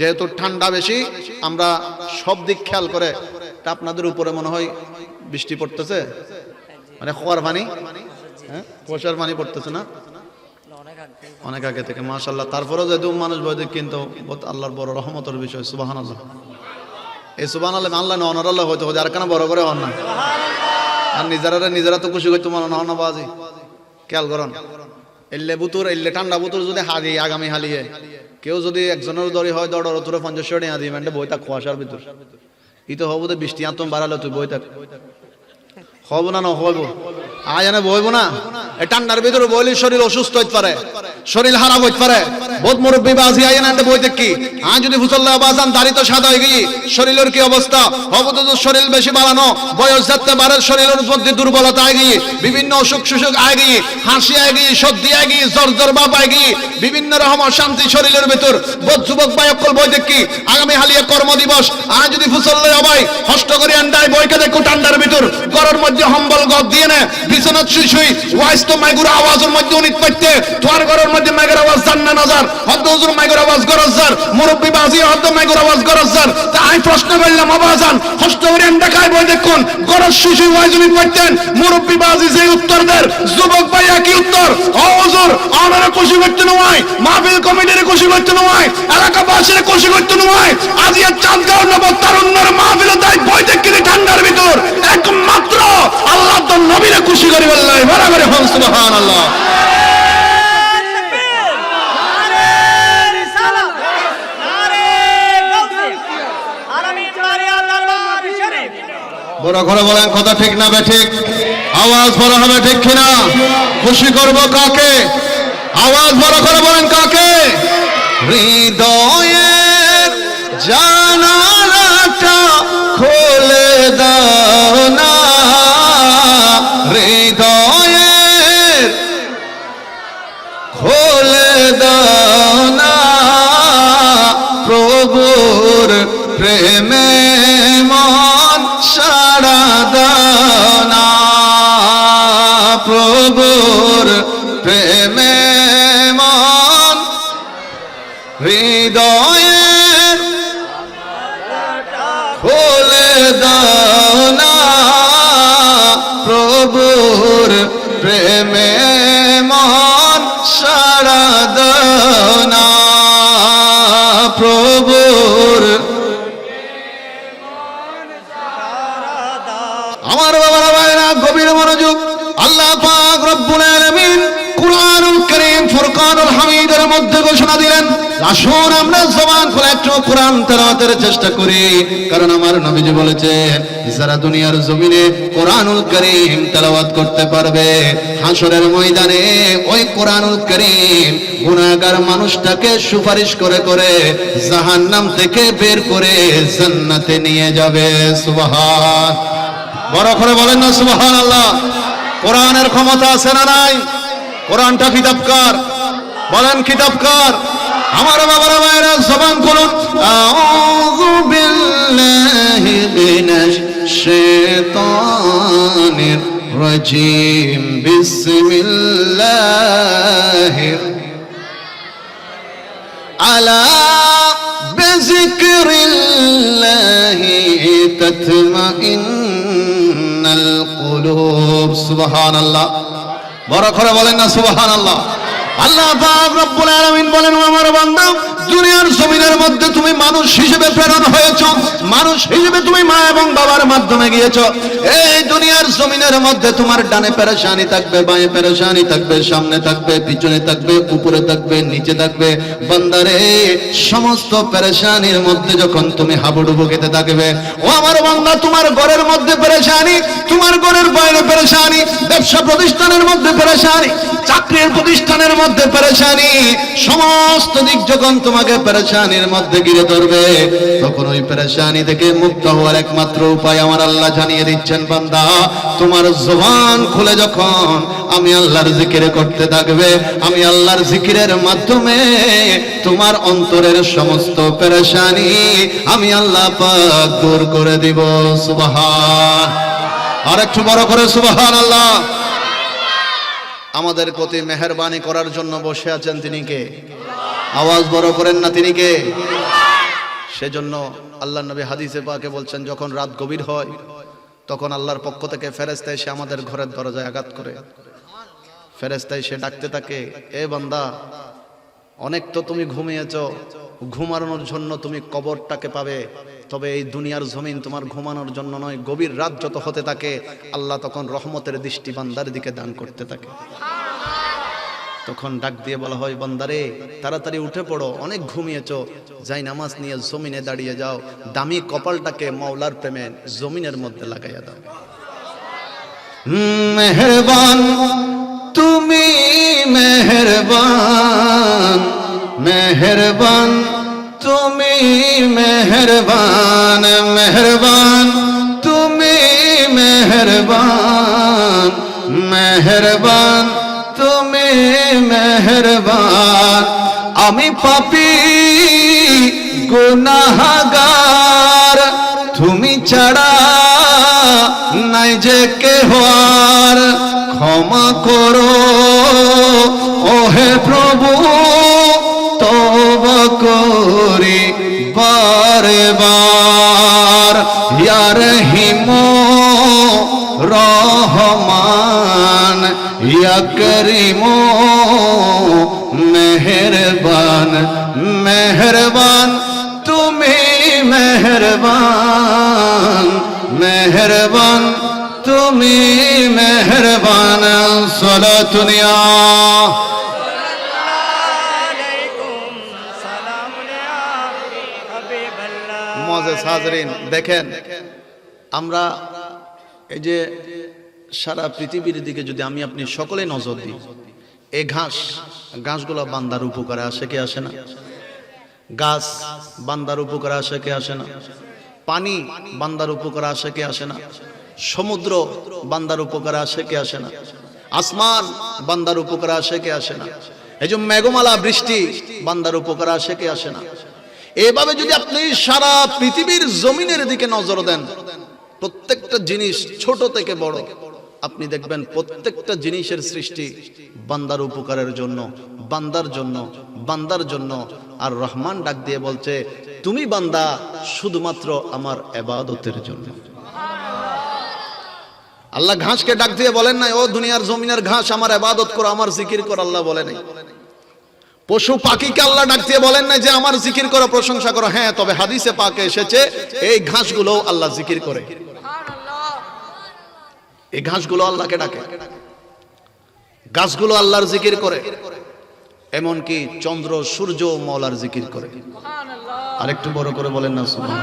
যেহেতু ঠান্ডা বেশি, আমরা সব দিক খেয়াল করে, তা আপনাদের উপরে মনে হয় বৃষ্টি পড়তেছে? মানে খোয়ার পানি? হ্যাঁ? পানি পড়তেছে না? অনেক আগে থেকে মাশাল্লাহ তারপরেও যেহেতু মানুষ বৈদিক, কিন্তু আল্লাহর বড় রহমতের বিষয় সুবাহান আল্লাহ এই সুবাহান আল্লাহ আল্লাহ অনর আল্লাহ হয়তো আর কেন বড় করে হন না? আর নিজেরা নিজেরা তো খুশি করতে মনে হন বাজি। খেয়াল করুন। এল্লে বুতুর এল্লে ঠান্ডা বুতুর যদি হাগি আগামী হালিয়ে কেউ যদি একজনের দরি হয় দড় তোর পঞ্চাশ টাকা দিয়ে মানে বই থাক কুয়াশার ভিতর। ই তো হব তো বৃষ্টি, আতম বাড়ালো তুই বই থাক হব না না হইব আয় এনে বইব না। ঠান্ডার ভিতরে বইলে শরীর অসুস্থ হইতে পারে, শরীর হারাপ হইতে পারে। বহুত মুরব্বী বাজি আয় এনে বই দেখি। আ যদি ফুসল্লা বাজান দাড়ি তো সাদা হয়ে গিয়ে শরীরের কি অবস্থা? হব তো শরীর বেশি বাড়ানো, বয়স যাতে পারে শরীরের মধ্যে দুর্বলতা আয় গিয়ে বিভিন্ন অসুখ সুসুখ আয় গিয়ে হাসি আয় গিয়ে সর্দি আয় গিয়ে জ্বর জ্বর বাপ আয় গিয়ে বিভিন্ন রকম অশান্তি শরীরের ভিতর। বোধ যুবক ভাই, অকল বই দেখি, আগামী হালিয়া কর্ম দিবস আজ যদি ফুসল্লে অবাই হষ্ট করে আন্ডায় বইকে দেখো ঠান্ডার ভিতর গরর মধ্যে হম্বল গদ দিয়ে নে, বিছানাত শুই শুই, ওয়াইস তো মাইগুর আওয়াজের মধ্যে উনিত পাইতে তোর ঘরের মধ্যে মাইগুর আওয়াজ জান না নজর। হদ্দ মাইগুর আওয়াজ গরজ মুরব্বি বাজি, হদ্দ মাইগুর আওয়াজ গরজ তা আমি প্রশ্ন করলাম, আবাজান হষ্ট করে আন্ডা বই দেখুন? গরজ ওয়াইস উনিত পাইতেন মুরব্বি বাজি যে উত্তর দেন, যুবক ভাই একই উত্তর। ও হুজুর আমরা খুশি করতে নয়, মাহফিল কমিটির খুশি করতে নয়, এলাকাবাসীর খুশি করতে নয়। আজ চাঁদগাঁও নব তারুণ্যর মাহফিল তাই বই দেখি ঠান্ডার ভিতর। একমাত্র আল্লাহ তো নবীরে খুশি করি বললাই বরাবর হন, সুবহানাল্লাহ। বড় ঘরে বলেন, কথা ঠিক না ঠিক? আওয়াজ বড় হবে ঠিক কিনা? খুশি করব কাকে? আওয়াজ বড় করে বলেন কাকে? হৃদয়ে জানালাটা প্রভুর প্রেমে মন সারা দাও প্রভুর আমার বাবারা ভাইরা গভীর মনোযোগ ফুরকানুল হামিদের মধ্যে ঘোষণা দিলেন, আসুন আমরা জবান একটু কোরআন চেষ্টা করি। কারণ আমার নবীজি বলেছেন, যারা দুনিয়ার জমিনে কোরআনুল কারীম তেলাওয়াত করতে পারবে হাসরের ময়দানে ওই কোরআনুল কারীম মানুষটাকে সুপারিশ করে করে জাহান্নাম থেকে বের করে জান্নাতে নিয়ে যাবে। সুবহান। বড় করে বলেন না সুবহান আল্লাহ কোরআনের ক্ষমতা আছে না নাই? কোরআনটা খিতাবকার। বলেন খিতাবকার। আমার বাবার মায়েরা জবান করুন আউযু রাজিম। বিসমিল্লাহির আলা বিযিকরিল্লাহি তাতমাইন্নাল কুলুব। সুবহানাল্লাহ। বড় করে বলেন না সুবাহ আল্লাহ আল্লাহ রব্বুল আলামিন বলেন আমার বান্দা, দুনিয়ার জমিনের মধ্যে তুমি মানুষ হিসেবে প্রেরণ হয়েছ। মানুষ হিসেবে তুমি মা এবং বাবার মাধ্যমে গিয়েছ। এই দুনিয়ার জমিনের মধ্যে তোমার ডানে পেরেশানি থাকবে, বাঁয়ে পেরেশানি থাকবে, সামনে থাকবে, পিছনে থাকবে, উপরে থাকবে, নিচে থাকবে। বান্দারে সমস্ত পেরেশানির মধ্যে যখন তুমি হাবুডুবু খেতে থাকবে, ও আমার বান্দা, তোমার ঘরের মধ্যে পেরেশানি, তোমার ঘরের বাইরে পেরেশানি, ব্যবসা প্রতিষ্ঠানের মধ্যে পেরেশানি, চাকরির প্রতিষ্ঠানের মধ্যে পেরেশানি সমস্ত দিক যখন তোমাকে পেরেশানির মধ্যে ঘিরে ধরবে, তখন ওই পেরেশানি থেকে মুক্ত হওয়ার একমাত্র উপায় আমার আল্লাহ জানিয়ে দিচ্ছেন, বান্দা, তোমার জবান খুলে যখন আমি আল্লাহর জিকিরে করতে থাকবে, আমি আল্লাহর জিকিরের মাধ্যমে তোমার অন্তরের সমস্ত পেরেশানি আমি আল্লাহ পাক দূর করে দিব, সুবহান। আর একটু বড় করে সুবহান আল্লাহ আমাদের প্রতি মেহরবানি করার জন্য বসে আছেন তিনি কে? আওয়াজ বড় করেন না তিনি কে? সেজন্য আল্লাহ নবী হাদিসে পাকে বলছেন, যখন রাত গভীর হয়, তখন আল্লাহর পক্ষ থেকে ফেরেস্তা এসে আমাদের ঘরের দরজায় আঘাত করে। ফেরেস্তা এসে ডাকতে থাকে, এ বান্দা অনেক তো তুমি ঘুমিয়েছ। ঘুমানোর জন্য তুমি কবরটাকে পাবে। তবে এই দুনিয়ার জমিন তোমার ঘুমানোর জন্য নয়, গভীর রাত যত হতে থাকে, আল্লাহ তখন রহমতের দৃষ্টি বান্দার দিকে দান করতে থাকে। তখন ডাক দিয়ে বলা হয়, বান্দারে, তাড়াতাড়ি উঠে পড়ো, অনেক ঘুমিয়েছ। যাই নামাজ নিয়ে জমিনে দাঁড়িয়ে যাও, দামি কপালটাকে মাওলার প্রেমে জমিনের মধ্যে লাগাইয়া দাও। মেহরবান। তুমি মেহরবান মেহরবান, তুমি মেহরবান মেহরবান, তুমি মেহরবান মেহরবান, তুমি মেহরবান। আমি পাপি, গুনাহগার, তুমি ছাড়া নাই যে কেহার ক্ষমা করো ওহে প্রভু তব করি বারে বার। ইয়ার হিম রহমান, ইয়া করিম, মেহরবান মেহরবান, তুমি মেহরবান মেহরবান তুমি মেহরবান মজেস হাজরিন দেখেন, আমরা এই যে সারা পৃথিবীর দিকে যদি আমি আপনি সকলে নজর দিই, এই ঘাস, ঘাসগুলো বান্দার উপকারে আসে কে আসে না? গাছ বান্দার উপকারে আসে কে আসে না? পানি বান্দার উপকারে আসে কে আসে না? সমুদ্র বান্দার উপকারে আসে কে আসে না? আসমান বান্দার উপকারে আসে কে আসে না? এই যে মেঘমালা বৃষ্টি বান্দার উপকারে আসে কে আসে না? এভাবে যদি আপনি সারা পৃথিবীর জমিনের দিকে নজর দেন, প্রত্যেকটা জিনিস ছোট থেকে বড়, আপনি দেখবেন প্রত্যেকটা জিনিসের সৃষ্টি বান্দার উপকারের জন্য, বান্দার জন্য বান্দার জন্য। আর রহমান ডাক দিয়ে বলছে, তুমি বান্দা, শুধুমাত্র আমার এবাদতের জন্য। আল্লাহ ঘাসকে ডাক দিয়ে বলেন নাই, ও দুনিয়ার জমিনের ঘাস, আমার এবাদত করো, আমার জিকির কর, আল্লাহ বলে নাই। পশু পাখিকে আল্লাহ ডাক দিয়ে বলেন না যে, আমার জিকির করো, প্রশংসা করো। হ্যাঁ তবে হাদিসে পাকে এসেছে, এই ঘাসগুলো আল্লাহ জিকির করে। এই ঘাসগুলো আল্লাহকে ডাকে। গাছগুলো আল্লাহর জিকির করে, এমনকি চন্দ্র, সূর্য, মৌলার জিকির করে। আরেকটু বড় করে বলেন না সুবহান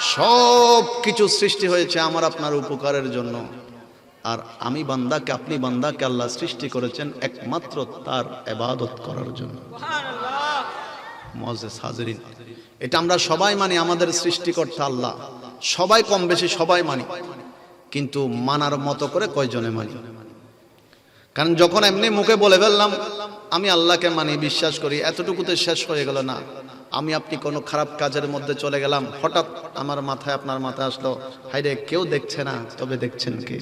সব কিছু সৃষ্টি হয়েছে আমার আপনার উপকারের জন্য। আর আমি বান্দাকে আপনি বান্দাকে আল্লাহ সৃষ্টি করেছেন একমাত্র তার এবাদত করার জন্য। মজেস হাজরিন এটা আমরা সবাই মানি আমাদের সৃষ্টিকর্তা আল্লাহ। সবাই কম বেশি সবাই মানি কিন্তু মানার মতো করে কয়জনে মানি? কারণ যখন এমনি মুখে বলে ফেললাম আমি আল্লাহকে মানি বিশ্বাস করি এতটুকুতে শেষ হয়ে গেল না। আমি আপনি কোনো খারাপ কাজের মধ্যে চলে গেলাম, হঠাৎ আমার মাথায় আপনার মাথায় আসলো হাইরে কেউ দেখছে না, তবে দেখছেন কে?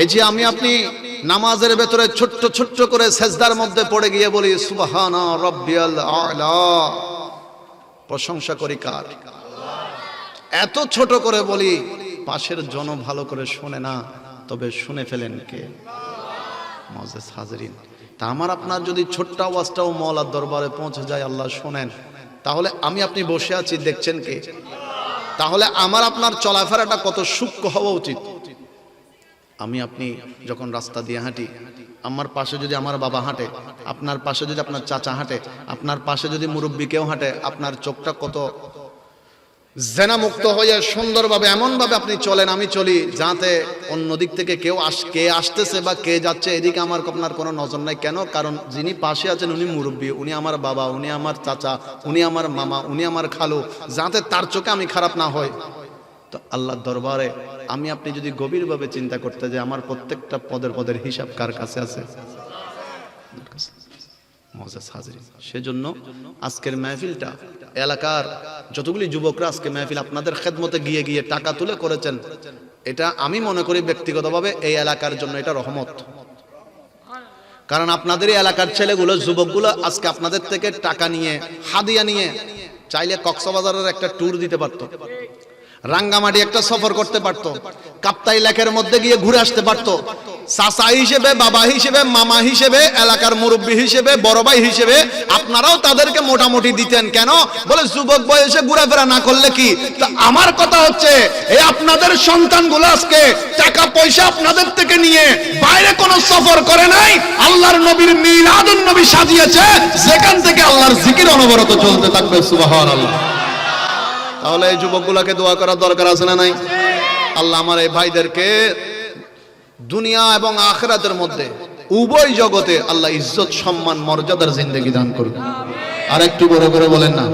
এই যে আমি আপনি নামাজের ভেতরে ছোট্ট ছোট্ট করে সেজদার মধ্যে পড়ে গিয়ে বলি প্রশংসা করি কার? এত ছোট করে বলি, পাশের জন ভালো করে শুনে না, তবে শুনে ফেলেন কে? মজেস হাজরিন। তা আমার আপনার যদি ছোট্ট আওয়াজটাও মৌলার দরবারে পৌঁছে যায়, আল্লাহ শোনেন। তাহলে আমি আপনি বসে আছি, দেখছেন কে? তাহলে আমার আপনার চলাফেরাটা কত সূক্ষ্ম হওয়া উচিত। আমি আপনি যখন রাস্তা দিয়ে হাঁটি, আমার পাশে যদি আমার বাবা হাঁটে, আপনার পাশে যদি আপনার চাচা হাঁটে, আপনার পাশে যদি মুরব্বী কেউ হাঁটে, আপনার চোখটা কত জেনা মুক্ত হয়ে সুন্দরভাবে, এমনভাবে আপনি চলেন, আমি চলি, যাতে অন্য দিক থেকে কেউ আস, কে আসতেছে বা কে যাচ্ছে, এদিকে আমার আপনার কোনো নজর নাই। কেন? কারণ যিনি পাশে আছেন উনি মুরব্বী, উনি আমার বাবা, উনি আমার চাচা, উনি আমার মামা, উনি আমার খালু, যাতে তার চোখে আমি খারাপ না হই। তো আল্লাহর দরবারে আমি আপনি যদি গভীরভাবে চিন্তা করতে যে আমার প্রত্যেকটা পদের পদের হিসাব কার কাছে আছে? মজাজ হাজির। সেজন্য আজকের মেহফিলটা এলাকার যতগুলি যুবকরা আজকে মেহফিল আপনাদের খেদমতে গিয়ে গিয়ে টাকা তুলে করেছেন, এটা আমি মনে করি ব্যক্তিগতভাবে এই এলাকার জন্য এটা রহমত। কারণ আপনাদের এলাকার ছেলেগুলো, যুবকগুলো আজকে আপনাদের থেকে টাকা নিয়ে, হাদিয়া নিয়ে চাইলে কক্সবাজারের একটা ট্যুর দিতে পারতো। রাঙ্গামাটি একটা সফর করতে পারতো। কাপ্তাই লেকের মধ্যে গিয়ে ঘুরে আসতে পারতো। চাচা হিসেবে, বাবা হিসেবে, মামা হিসেবে, এলাকার মুরব্বী হিসেবে, বড় ভাই হিসেবে আপনারাও তাদেরকে মোটামুটি দিতেন। কেন? বলে যুবক বয়সে ঘোরাফেরা না করলে কি? তা আমার কথা হচ্ছে, এই আপনাদের সন্তানগুলো আজকে টাকা পয়সা আপনাদের থেকে নিয়ে বাইরে কোনো সফর করে নাই। আল্লাহর নবীর মিলাদুন নবী সাজিয়েছে। যেখান থেকে আল্লাহর জিকির অনবরত চলতে থাকবে, সুবহানাল্লাহ। তাহলে এই যুবকগুলোকে দোয়া করার দরকার আছে না নাই? আল্লাহ আমার এই ভাইদেরকে দুনিয়া এবং আখরাতের মধ্যে উভয় জগতে আল্লাহ ইজ্জত, সম্মান, মর্যাদার জিন্দগি দান করবে আর একটু বড় করে বলেন না?